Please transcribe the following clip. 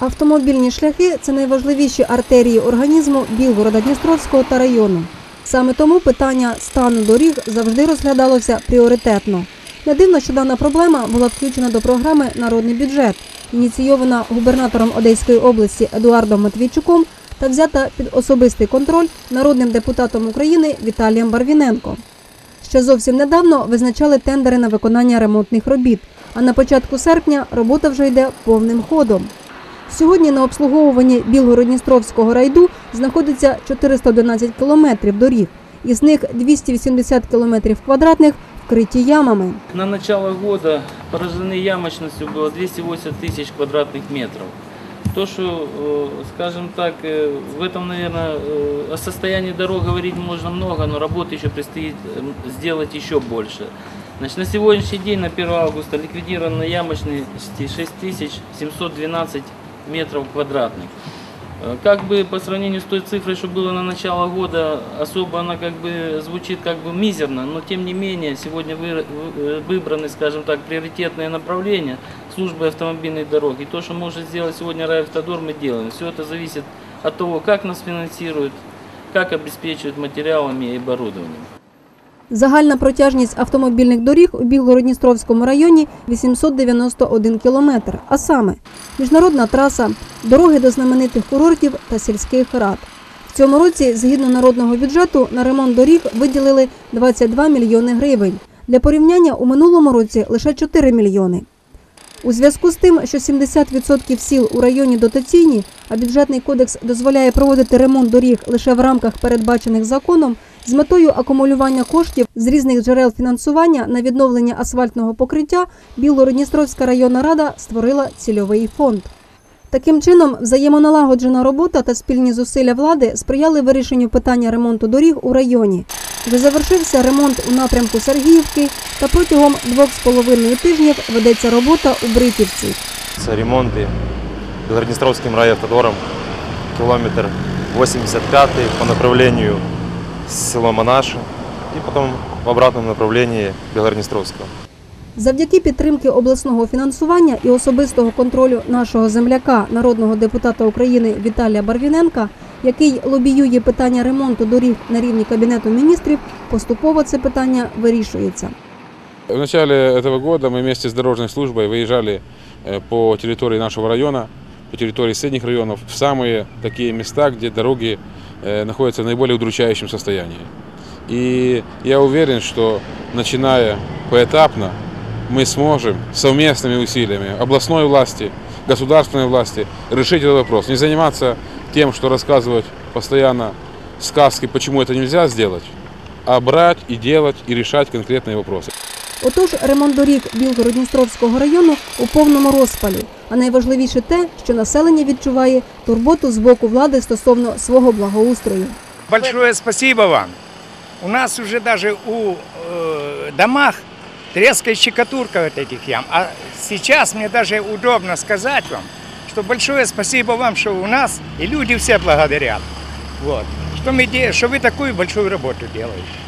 Автомобільні шляхи це найважливіші артерії організму Білгорода Дністровського та району. Саме тому питання стану доріг завжди розглядалося пріоритетно. Не дивно, що дана проблема була включена до програми Народний бюджет, ініційована губернатором Одеської області Едуардом Матвійчуком та взята під особистий контроль народним депутатом України Віталієм Барвіненко. Ще зовсім недавно визначали тендери на виконання ремонтних робіт, а на початку серпня робота вже йде повним ходом. Сьогодні на обслуговуванні Білгородністровського райду знаходиться 411 кілометрів доріг, із них 280 кілометрів квадратних вкриті ямами. На начало года поражены ямочностью было 280 тысяч квадратных метров. То, что, э, скажем так, э, в этом, наверное, э, о состоянии дорог говорить можно много, но работы еще предстоит э, сделать еще больше. Значит, на сегодняшний день, на 1 августа, ликвидировано ямочности 6712 метров квадратных. Э, Как бы по сравнению с той цифрой, что было на начало года, особо она как бы звучит как бы мизерно, но тем не менее сегодня вы- вы- выбраны, скажем так, приоритетные направления службы автомобильных дорог. И то, что может сделать сегодня Райавтодор, мы делаем. Все это зависит от того, как нас финансируют, как обеспечивают материалами и оборудованием. Загальна протяжність автомобільних доріг у Білгородністровському районі 891 кілометр, а саме міжнародна траса, дороги до знаменитих курортів та сільських рад. В цьому році, згідно народного бюджету, на ремонт доріг виділили 22 мільйони гривень. Для порівняння у минулому році лише 4 мільйони. У зв'язку з тим, що 70% сіл у районі дотаційні, а бюджетний кодекс дозволяє проводити ремонт доріг лише в рамках передбачених законом, з метою акумулювання коштів з різних джерел фінансування на відновлення асфальтного покриття Білгородністровська районна рада створила цільовий фонд. Таким чином, взаємоналагоджена робота та спільні зусилля влади сприяли вирішенню питання ремонту доріг у районі. Вже завершився ремонт у напрямку Сергіївки, та протягом двох з половиною тижнів ведеться робота у Бритівці. Це ремонти Білгородністровським райавтодором, кілометр 85 по направлению село Монаше і потім в обратному направлении Білгородністровського. Завдяки підтримки обласного фінансування і особистого контролю нашого земляка, народного депутата України Віталія Барвіненка, який лобіює питання ремонту доріг на рівні кабінету міністрів, поступово це питання вирішується. В начале этого года мы вместе с дорожной службой выезжали э, по территории нашего района, по территории соседних районов, в самые такие места, где дороги э, находятся в наиболее удручающем состоянии. И я уверен, что начиная поэтапно мы сможем совместными усилиями областной власти, государственной власти решить этот вопрос. Не заниматься тем, что рассказывать постоянно сказки, почему это нельзя сделать, а брать и делать и решать конкретные вопросы. Отож, ремонт доріг Білгородністровського району у повному розпалі. А найважливіше те, що населення відчуває турботу з боку влади стосовно свого благоустрою. Большое спасибо вам. У нас уже даже у э, домах трескает щекотурка вот этих ям. А сейчас мне даже удобно сказать вам, что большое спасибо вам, что у нас и люди все благодарят. Вот. Что, мы, де- что вы такую большую работу делаете.